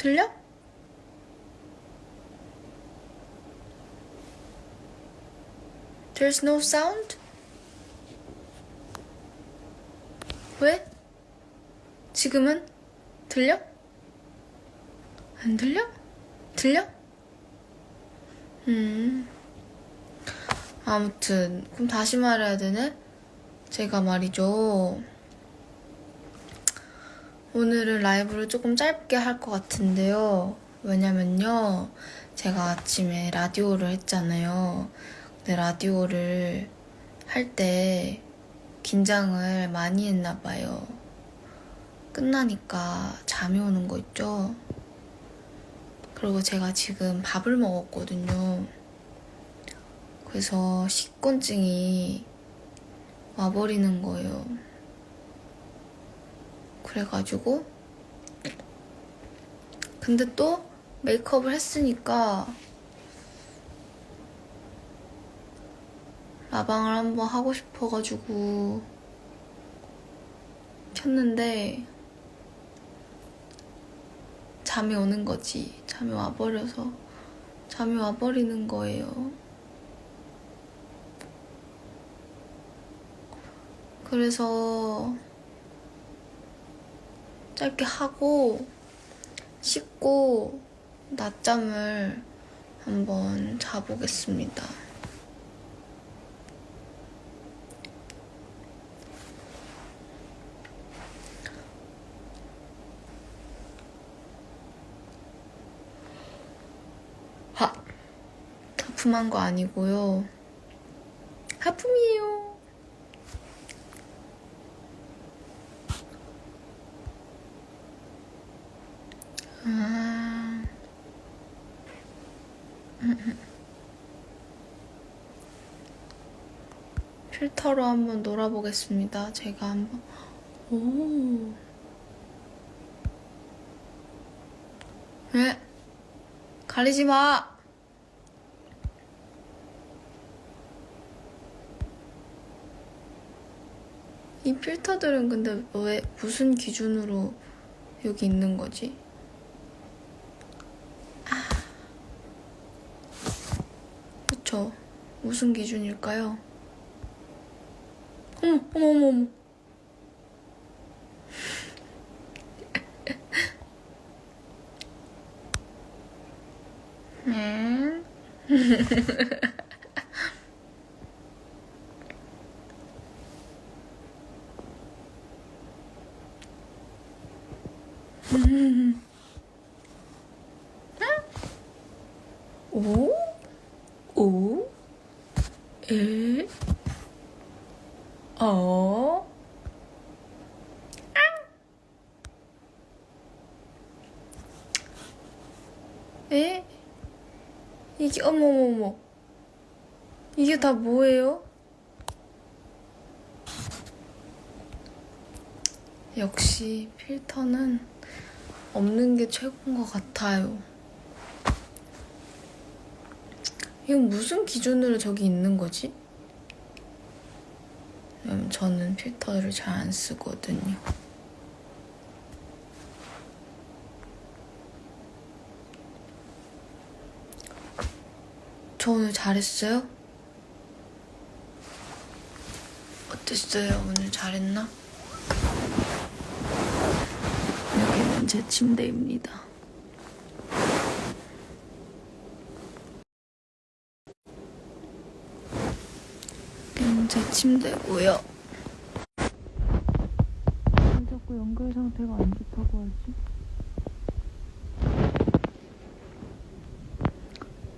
들려? There's no? 왜? 지금은? 들려? 안 들려? 들려? 음. 아무튼, 그럼 다시 말해야 되네? 제가 말이죠. 오늘은 라이브를 조금 짧게 할 것 같은데요. 왜냐면요. 제가 아침에 라디오를 했잖아요. 근데 라디오를 할 때 긴장을 많이 했나 봐요. 끝나니까 잠이 오는 거 있죠? 그리고 제가 지금 밥을 먹었거든요. 그래서 식곤증이 와버리는 거예요. 그래가지고 근데 또 메이크업을 했으니까 라방을 한번 하고 싶어가지고 켰는데 잠이 오는 거지. 잠이 와버려서 잠이 와버리는 거예요. 그래서 짧게 하고 씻고 낮잠을 한번 자보겠습니다. 하, 하품한 거 아니고요. 하품이에요. 아. 필터로 한번 놀아보겠습니다. 제가 한번. 오. 왜? 가리지 마! 이 필터들은 근데 왜, 무슨 기준으로 여기 있는 거지? 그쵸. 무슨 기준일까요? 어머, 어머, 어머, 어머. 네. 오? 오? 에? 어? 에? 이게 어머머머 이게 다 뭐예요? 역시 필터는 없는 게 최고인 것 같아요. 이건 무슨 기준으로 저기 있는 거지? 왜냐면 저는 필터를 잘 안 쓰거든요. 저 오늘 잘했어요? 어땠어요? 오늘 잘했나? 여기는 제 침대입니다. 여기는 제 침대고요. 왜 자꾸 연결 상태가 안 좋다고 하지?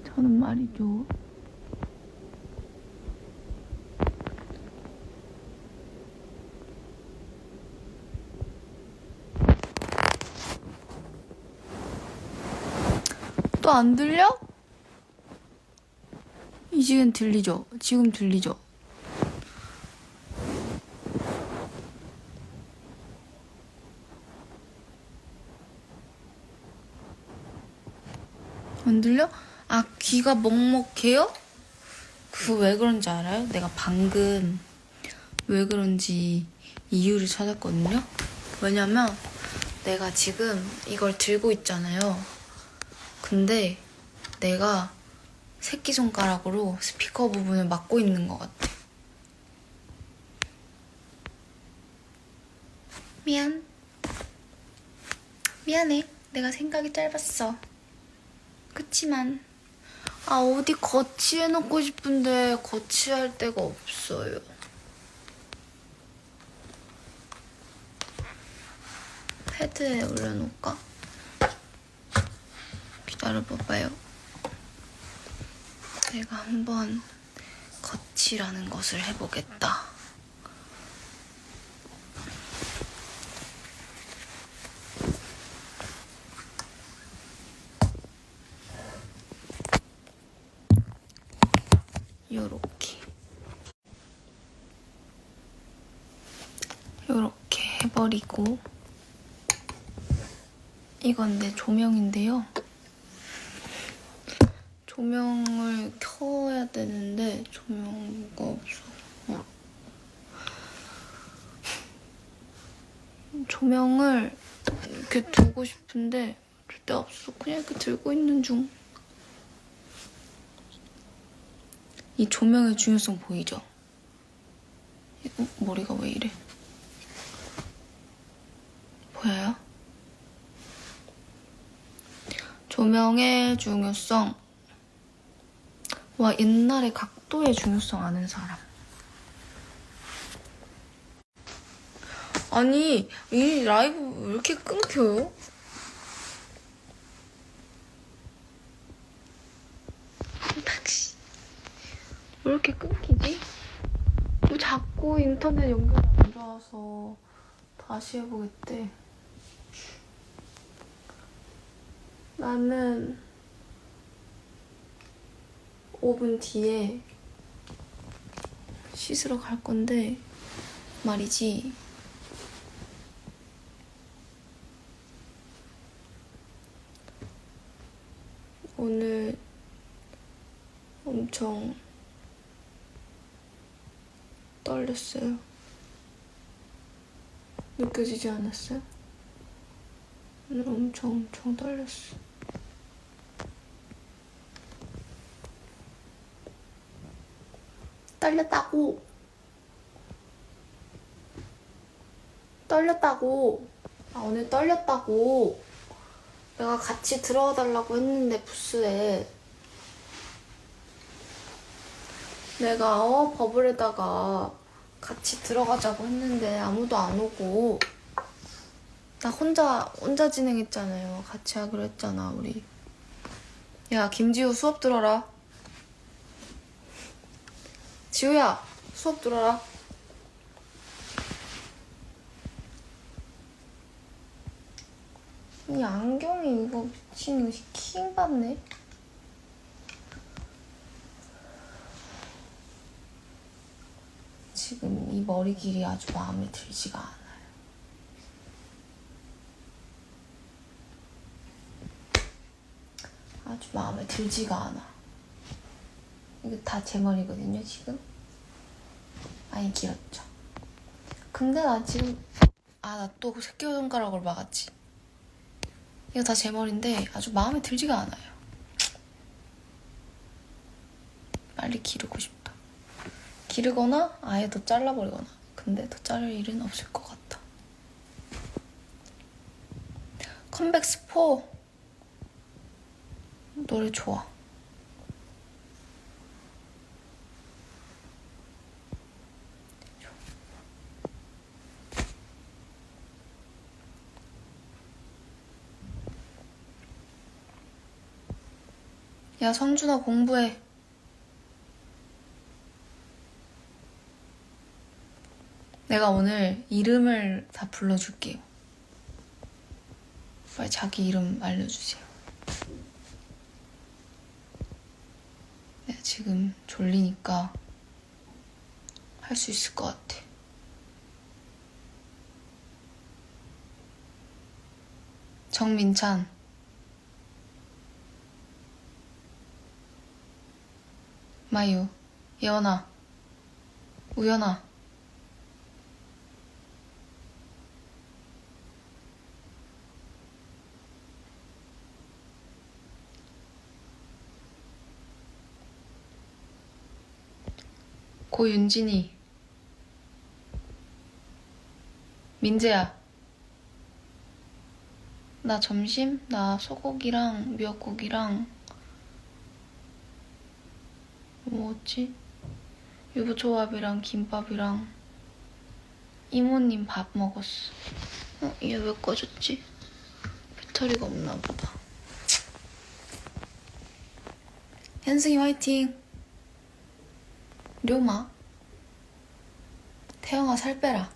저는 말이죠. 또 안 들려? 이지금 들리죠? 지금 들리죠? 들려? 아, 귀가 먹먹해요? 그거 왜 그런지 알아요? 내가 방금 왜 그런지 이유를 찾았거든요? 왜냐면 내가 지금 이걸 들고 있잖아요. 근데 내가 새끼손가락으로 스피커 부분을 막고 있는 것 같아. 미안. 미안해. 내가 생각이 짧았어. 그치만. 아, 어디 거치해놓고 싶은데 거치할 데가 없어요. 패드에 올려놓을까? 기다려봐봐요. 내가 한번 거치라는 것을 해보겠다. 요렇게. 해버리고. 이건 내 조명인데요. 조명을 켜야 되는데 조명가 없어. 어. 조명을 이렇게 두고 싶은데 절대 없어. 그냥 이렇게 들고 있는 중. 이 조명의 중요성 보이죠? 어, 머리가 왜 이래? 보여요? 조명의 중요성. 와, 옛날에 각도의 중요성 아는 사람. 아니, 이 라이브 왜 이렇게 끊겨요? 닥시. 왜 이렇게 끊기지? 뭐 자꾸 인터넷 연결이 안 좋아서 다시 해보겠대. 나는 5분 뒤에 씻으러 갈 건데 말이지. 오늘 엄청 떨렸어요. 느껴지지 않았어요? 오늘 엄청 엄청 떨렸어. 떨렸다고. 떨렸다고. 아, 오늘 떨렸다고. 내가 같이 들어와 달라고 했는데, 부스에. 내가, 어, 버블에다가 같이 들어가자고 했는데, 아무도 안 오고. 나 혼자, 혼자 진행했잖아요. 같이 하기로 했잖아, 우리. 야, 김지우 수업 들어라. 지우야, 수업 들어라. 이 안경이 이거 미친 이거 킹 받네. 지금 이 머리 길이 아주 마음에 들지가 않아요. 아주 마음에 들지가 않아. 이거 다 제 머리거든요, 지금. 많이 길었죠. 근데 나 지금 아 나 또 새끼손가락으로 막았지. 이거 다 제 머리인데 아주 마음에 들지가 않아요. 빨리 기르고 싶다. 기르거나 아예 더 잘라버리거나. 근데 더 자를 일은 없을 것 같다. 컴백 스포 노래 좋아. 야, 성준아, 공부해. 내가 오늘 이름을 다 불러줄게요. 빨리 자기 이름 알려주세요. 내가 지금 졸리니까 할 수 있을 것 같아. 정민찬. 마유, 예원아, 우연아. 고윤진이 민재야 나 점심 나 소고기랑 미역국이랑 뭐 먹었지? 유부초밥이랑 김밥이랑 이모님 밥 먹었어 어? 얘 왜 꺼졌지? 배터리가 없나 보다 현승이 화이팅 료마 태영아 살 빼라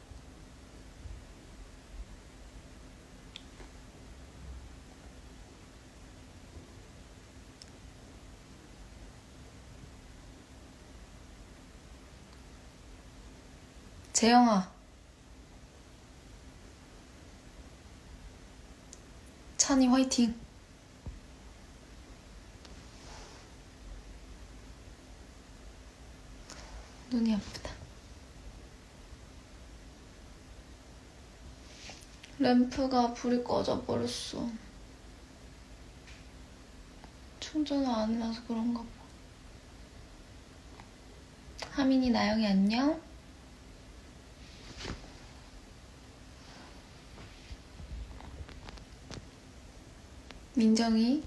재영아. 찬이 화이팅. 눈이 아프다. 램프가 불이 꺼져 버렸어. 충전을 안 해놔서 그런가 봐. 하민이 나영이 안녕 민정이.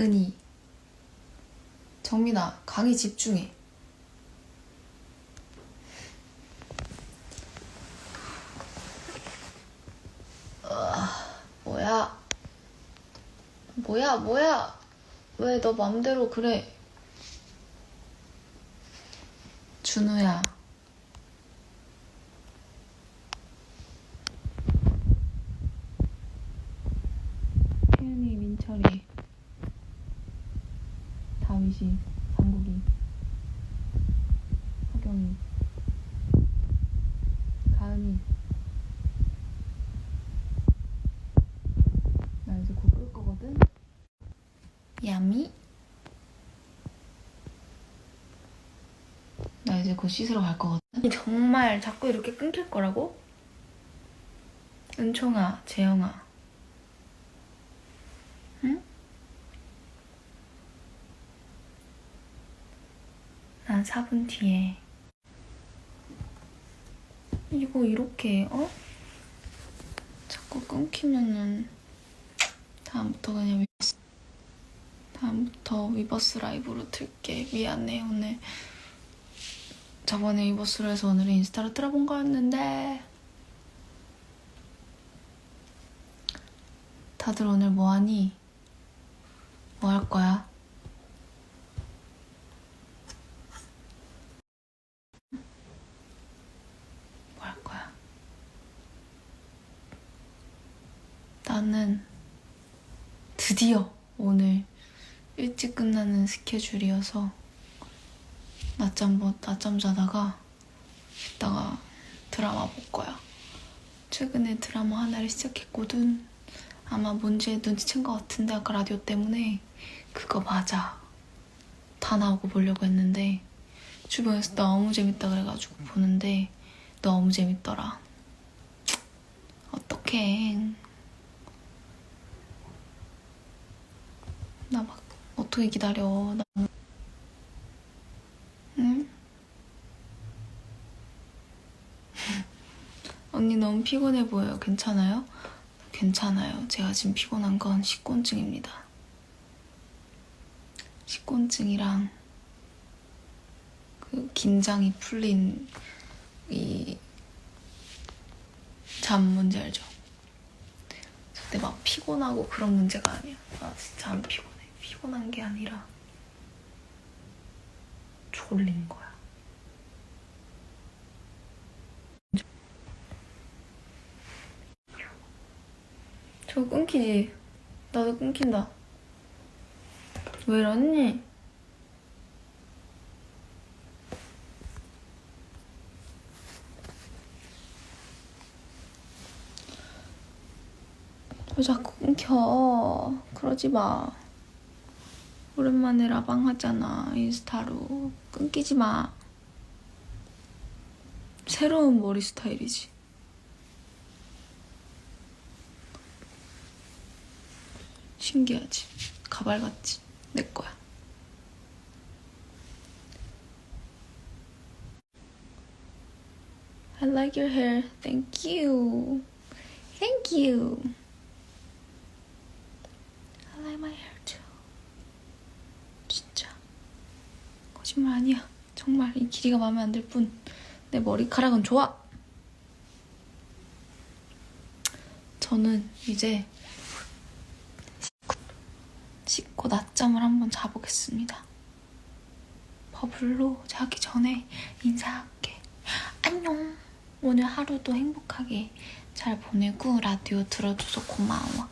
은희. 정민아 강의 집중해 뭐야? 뭐야, 뭐야? 왜 너 맘대로 그래? 준우야. 혜연이, 민철이, 다윗이, 하경이, 가은이. 나 이제 곧 끌 거거든. 야미. 나 이제 곧 씻으러 갈 거거든. 정말 자꾸 이렇게 끊길 거라고? 은총아, 재영아. 응? 난 4분 뒤에 이거 이렇게 어? 자꾸 끊기면은 다음부터 그냥 위버스 다음부터 위버스 라이브로 틀게 미안해 오늘 저번에 위버스로 해서 오늘은 인스타로 틀어본 거였는데 다들 오늘 뭐하니? 뭐 할 거야? 뭐 할 거야? 나는 드디어 오늘 일찍 끝나는 스케줄이어서 낮잠, 보- 낮잠 자다가 이따가 드라마 볼 거야. 최근에 드라마 하나를 시작했거든. 아마 뭔지 눈치챈 것 같은데 아까 라디오 때문에 그거 맞아. 다 나오고 보려고 했는데 주변에서 너무 재밌다 그래가지고 보는데 너무 재밌더라. 어떡해. 나 막 어떻게 기다려. 나... 응? 언니 너무 피곤해 보여요. 괜찮아요? 괜찮아요. 제가 지금 피곤한 건 식곤증입니다. 식곤증이랑 그 긴장이 풀린 이 잠 문제 알죠? 절대 막 피곤하고 그런 문제가 아니야. 나 진짜 안 피곤해. 피곤한 게 아니라 졸린 거야. 저 끊기지? 나도 끊긴다. 왜 이러니? 왜 자꾸 끊겨? 그러지 마. 오랜만에 라방 하잖아 인스타로 끊기지 마 새로운 머리 스타일이지 신기하지 가발 같지 내 거야 I like your hair thank you thank you I like my hair too 진짜 거짓말 아니야. 정말 이 길이가 마음에 안 들 뿐. 내 머리카락은 좋아. 저는 이제 씻고 낮잠을 한번 자보겠습니다. 버블로 자기 전에 인사할게. 안녕. 오늘 하루도 행복하게 잘 보내고 라디오 들어줘서 고마워